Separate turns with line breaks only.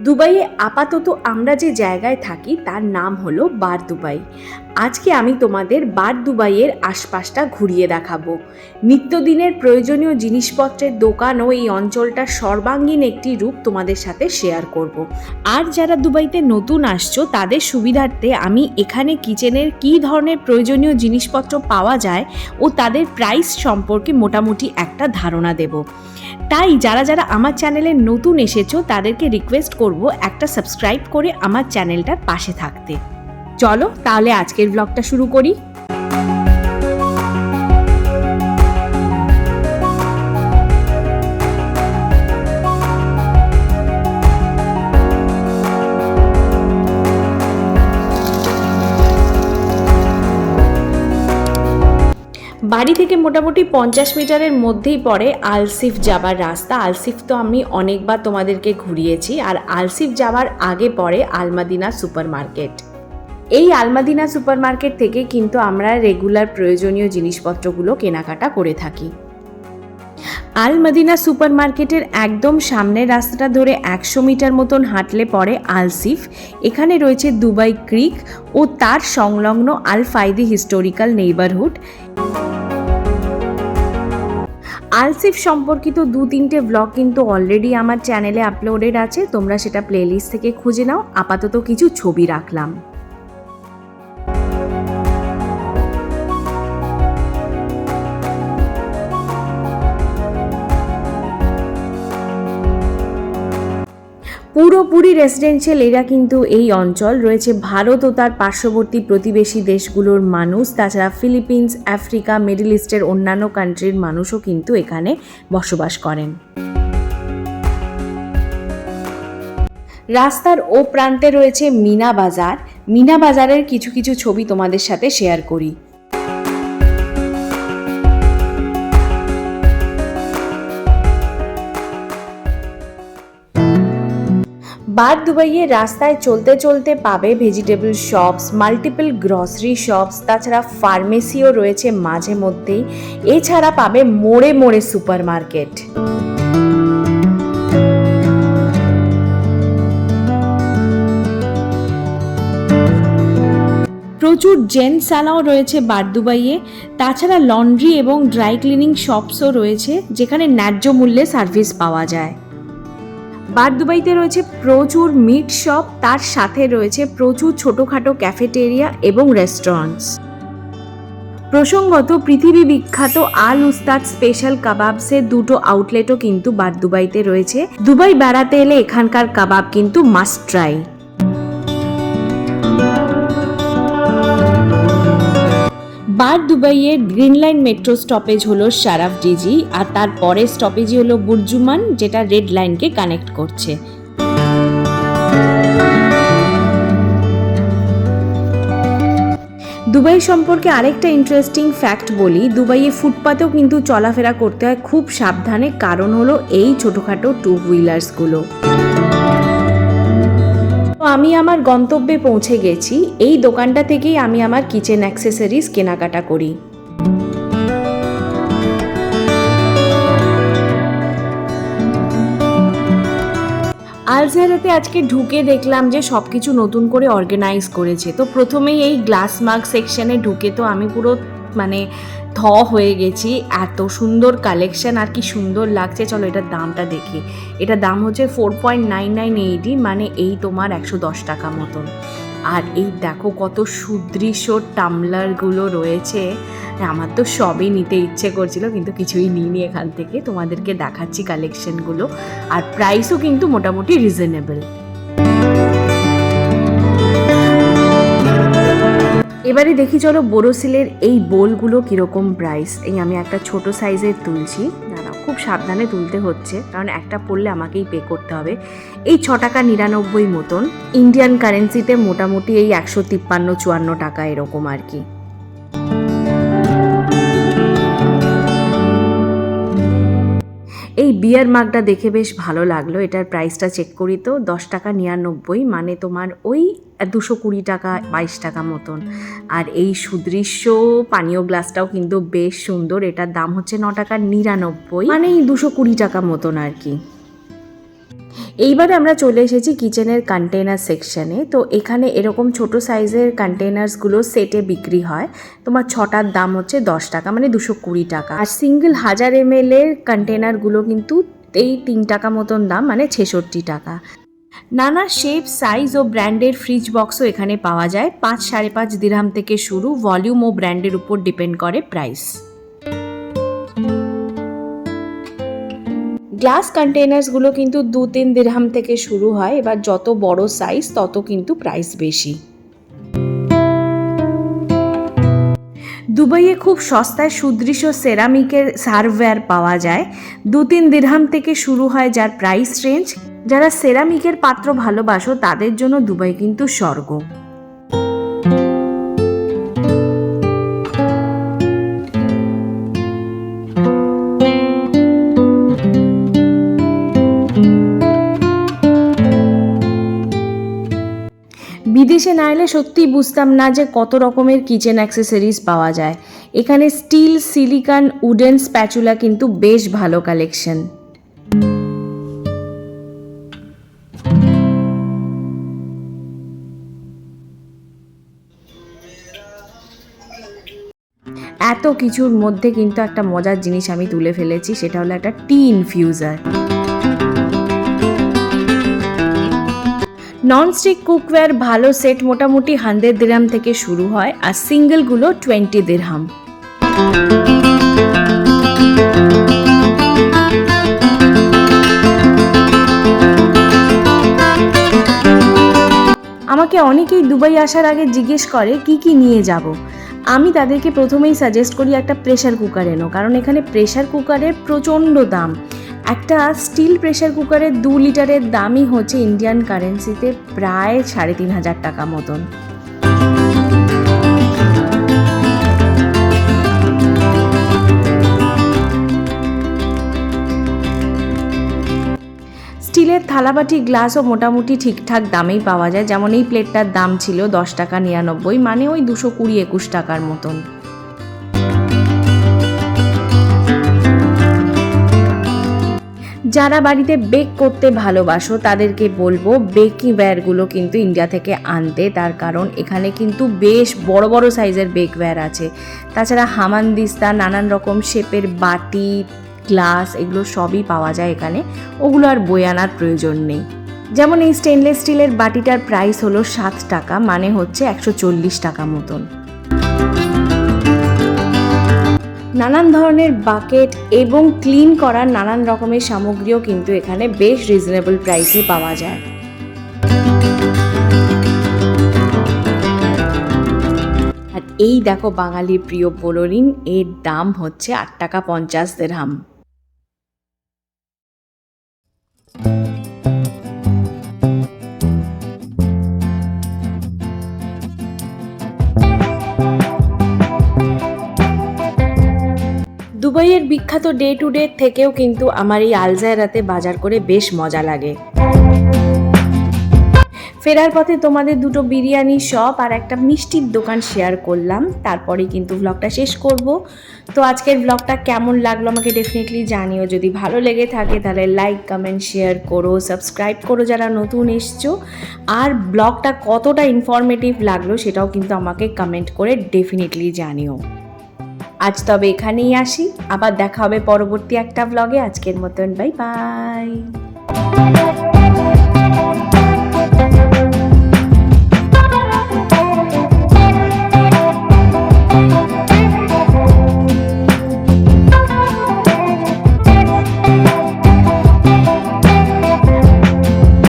দুবাইয়ে আপাতত আমরা যে জায়গায় থাকি, তার নাম হলো বার দুবাই। আজকে আমি তোমাদের বার দুবাইয়ের আশপাশটা ঘুরিয়ে দেখাবো। নিত্যদিনের প্রয়োজনীয় জিনিসপত্রের দোকান ও এই অঞ্চলটার সর্বাঙ্গীন একটি রূপ তোমাদের সাথে শেয়ার করব। আর যারা দুবাইতে নতুন আসছো, তাদের সুবিধার্থে আমি এখানে কিচেনের কী ধরনের প্রয়োজনীয় জিনিসপত্র পাওয়া যায় ও তাদের প্রাইস সম্পর্কে মোটামুটি একটা ধারণা দেব। তাই যারা যারা আমার চ্যানেলে নতুন এসেছ, তাদেরকে রিকোয়েস্ট করব একটা সাবস্ক্রাইব করে আমার চ্যানেলটার পাশে থাকতে। চলো তাহলে আজকের ব্লগটা শুরু করি। বাড়ি থেকে মোটামুটি পঞ্চাশ মিটারের মধ্যেই পড়ে আলসিফ যাবার রাস্তা। আলসিফ তো আমি অনেকবার তোমাদেরকে ঘুরিয়েছি আর আলসিফ যাওয়ার আগে পড়ে আলমাদিনা সুপার মার্কেট এই আলমাদিনা সুপার মার্কেট থেকে কিন্তু আমরা রেগুলার প্রয়োজনীয় জিনিসপত্রগুলো কেনাকাটা করে থাকি। আল মদিনা সুপার মার্কেটের একদম সামনের রাস্তাটা ধরে একশো মিটার মতন হাঁটলে পড়ে আলসিফ। এখানে রয়েছে দুবাই ক্রিক ও তার সংলগ্ন আল ফাইদি হিস্টোরিক্যাল নেইবারহুড। আলসিফ সম্পর্কিত দু তিনটে ব্লগ কিন্তু অলরেডি আমার চ্যানেলে আপলোডেড আছে, তোমরা সেটা প্লেলিস্ট থেকে খুঁজে নাও। আপাতত কিছু ছবি রাখলাম। পুরোপুরি রেসিডেন্সিয়াল এরিয়া কিন্তু এই অঞ্চল। রয়েছে ভারত ও তার পার্শ্ববর্তী প্রতিবেশী দেশগুলোর মানুষ। তাছাড়া ফিলিপিন্স আফ্রিকা মিডল ইস্টের অন্যান্য কান্ট্রির মানুষও কিন্তু এখানে বসবাস করেন। রাস্তার ও প্রান্তে রয়েছে মিনা বাজার। মিনা বাজারের কিছু কিছু ছবি তোমাদের সাথে শেয়ার করি। বার দুবাইয়ে রাস্তায় চলতে চলতে পাবে vegetable shops multiple grocery shops তাছাড়া ফার্মেসিও রয়েছে মাঝে মধ্যেই। এছাড়া পাবে মোড়ে মোড়ে সুপার মার্কেট প্রচুর জেন সালাও রয়েছে বারদুবাইয়ে তাছাড়া লন্ড্রি এবং ড্রাই ক্লিনিং শপসও রয়েছে, যেখানে ন্যায্য মূল্যে সার্ভিস পাওয়া যায়। বারদুবাইতে রয়েছে প্রচুর মিট শপ তার সাথে রয়েছে প্রচুর ছোটোখাটো ক্যাফেটেরিয়া এবং রেস্টুরেন্টস প্রসঙ্গত, পৃথিবী বিখ্যাত আল উস্তাদ স্পেশাল কাবাবসের দুটো আউটলেটও কিন্তু বারদুবাইতে রয়েছে। দুবাই বেড়াতে এলে এখানকার কাবাব কিন্তু মাস্ট ট্রাই বার দুবাইয়ের গ্রিন লাইন মেট্রো স্টপেজ হলো শারাফ ডিজি আর তার পরের স্টপেজই হলো বুরজুমান, যেটা রেড লাইনকে কানেক্ট করছে। দুবাই সম্পর্কে আরেকটা ইন্টারেস্টিং ফ্যাক্ট বলি, দুবাইয়ে ফুটপাতেও কিন্তু চলাফেরা করতে হয় খুব সাবধানে, কারণ হলো এই ছোটোখাটো টু হুইলার্সগুলো তো আমি আমার গন্তব্যে পৌঁছে গেছি। এই দোকানটা থেকেই আমি আমার কিচেন অ্যাক্সেসরিজ কেনাকাটা করি। আলজারাতে আজকে ঢুকে দেখলাম যে সব কিছু নতুন করে অর্গানাইজ করেছে। তো প্রথমেই এই গ্লাস মার্ক সেকশনে ঢুকে তো আমি পুরো মানে থ হয়ে গেছি। এত সুন্দর কালেকশন আর কি সুন্দর লাগছে। চলো এটার দামটা দেখি। এটার দাম হচ্ছে four point nine nine eighty মানে এই তোমার একশো দশ টাকা মতন। আর এই দেখো কত সুদৃশ্য টামলারগুলো রয়েছে। আমার তো সবই নিতে ইচ্ছে করছিল, কিন্তু কিছুই নিইনি এখান থেকে। তোমাদেরকে দেখাচ্ছি কালেকশনগুলো আর প্রাইসও কিন্তু মোটামুটি রিজনেবল এবারে দেখি চলো বোরোসিলের এই বোলগুলো কীরকম প্রাইস এই আমি একটা ছোট সাইজের তুলছি। দাঁড়াও খুব সাবধানে তুলতে হচ্ছে, কারণ একটা পড়লে আমাকেই পে করতে হবে। এই ছ টাকা নিরানব্বই মতন। ইন্ডিয়ান কারেন্সিতে মোটামুটি এই একশো তিপ্পান্ন, চুয়ান্ন টাকা এরকম আর কি। এই বিয়ার মাগটা দেখে বেশ ভালো লাগল। এটার প্রাইসটা চেক করি তো, দশ টাকা নিরানব্বই মানে তোমার ওই দুশো কুড়ি টাকা, বাইশ টাকা মতন। আর এই সুদৃশ্য পানীয় গ্লাসটাও কিন্তু বেশ সুন্দর। এটার দাম হচ্ছে ন টাকা নিরানব্বই মানে এই দুশো কুড়ি টাকা মতন আর কি। এইবারে আমরা চলে এসেছি কিচেনের কন্টেনার সেকশনে তো এখানে এরকম ছোট সাইজের কন্টেনার্সগুলো সেটে বিক্রি হয়। তোমার ছটার দাম হচ্ছে দশ টাকা মানে দুশো কুড়ি টাকা। আর সিঙ্গেল হাজার এম এর কন্টেনারগুলো কিন্তু এই তিন টাকা মতন দাম মানে ছেষট্টি টাকা। নানা শেপ সাইজ ও ব্র্যান্ডের ফ্রিজ বক্সও এখানে পাওয়া যায়। পাঁচ সাড়ে পাঁচ দিরহাম থেকে শুরু ভলিউম ও ব্র্যান্ডের উপর ডিপেন্ড করে প্রাইস গ্লাস কন্টেনার্সগুলো কিন্তু দু তিন দিরহাম থেকে শুরু হয়। এবার যত বড় সাইজ তত কিন্তু প্রাইস বেশি। দুবাইয়ে খুব সস্তায় সুদৃশ্য সেরামিকের সার্ভওয়্যার পাওয়া যায়। দু তিন দিরহাম থেকে শুরু হয় যার প্রাইস রেঞ্জ যারা সেরামিকের পাত্র ভালোবাসো, তাদের জন্য দুবাই কিন্তু স্বর্গ। বিদেশে না এলে সত্যিই বুঝতাম না যে কত রকমের কিচেন অ্যাক্সেসরিজ পাওয়া যায়। এখানে স্টিল সিলিকন উডেন স্প্যাচুলা কিন্তু বেশ ভালো কালেকশন এত কিছুর মধ্যে কিন্তু একটা মজার জিনিস আমি তুলে ফেলেছি, সেটা হলো একটা টি ইনফিউজার ননস্টিক কুকওয়্যার ভালো সেট মোটামুটি হান্ড্রেড দিরহাম থেকে শুরু হয় আর সিঙ্গেলগুলো টোয়েন্টি দিরহাম আমাকে অনেকেই দুবাই আসার আগে জিজ্ঞেস করে, কি কি নিয়ে যাব? আমি তাদেরকে প্রথমেই সাজেস্ট করি একটা প্রেশার কুকার এনো, কারণ এখানে প্রেশার কুকারের প্রচণ্ড দাম। একটা স্টিল প্রেশার কুকারের দু লিটারের দামই হচ্ছে ইন্ডিয়ান কারেন্সিতে প্রায় সাড়ে তিন হাজার টাকা মতন। স্টিলের থালাবাটি গ্লাসও মোটামুটি ঠিকঠাক দামেই পাওয়া যায়। যেমন এই প্লেটটার দাম ছিল দশ টাকা নিরানব্বই মানে ওই দুশো কুড়ি একুশ টাকার মতন। যারা বাড়িতে বেক করতে ভালোবাসো, তাদেরকে বলব বেকি ওয়্যারগুলো কিন্তু ইন্ডিয়া থেকে আনতে। তার কারণ, এখানে কিন্তু বেশ বড় বড় সাইজের বেকওয়্যার আছে। তাছাড়া হামানদিস্তা নানান রকম শেপের বাটি গ্লাস এগুলো সবই পাওয়া যায় এখানে। ওগুলো আর বই আনার প্রয়োজন নেই। যেমন এই স্টেনলেস স্টিলের বাটিটার প্রাইস হলো সাত টাকা মানে হচ্ছে একশো চল্লিশ টাকা মতন। নানান ধরনের বাকেট এবং ক্লিন করার নানান রকমের সামগ্রীও কিন্তু এখানে বেশ রিজনেবল প্রাইসে পাওয়া যায়। আর এই দেখো বাঙালির প্রিয় বোলোরিন, এর দাম হচ্ছে আট টাকা পঞ্চাশ দেড়হাম। দুবাইয়ের বিখ্যাত ডে টু ডে থেকেও কিন্তু আমার এই আলজায়রাতে বাজার করে বেশ মজা লাগে। ফেরার পথে তোমাদের দুটো বিরিয়ানি শপ আর একটা মিষ্টির দোকান শেয়ার করলাম। তারপরেই কিন্তু ভ্লগটা শেষ করব। তো আজকের ভ্লগটা কেমন লাগল আমাকে ডেফিনেটলি জানিও। যদি ভালো লেগে থাকে তাহলে লাইক কমেন্ট শেয়ার করো সাবস্ক্রাইব করো যারা নতুন এসছো। আর ব্লগটা কতটা ইনফরমেটিভ লাগল সেটাও কিন্তু আমাকে কমেন্ট করে ডেফিনেটলি জানিও। আজ তবে এখানেই আসি। আবার দেখা হবে পরবর্তী একটা ব্লগে আজকের মতন বাই বাই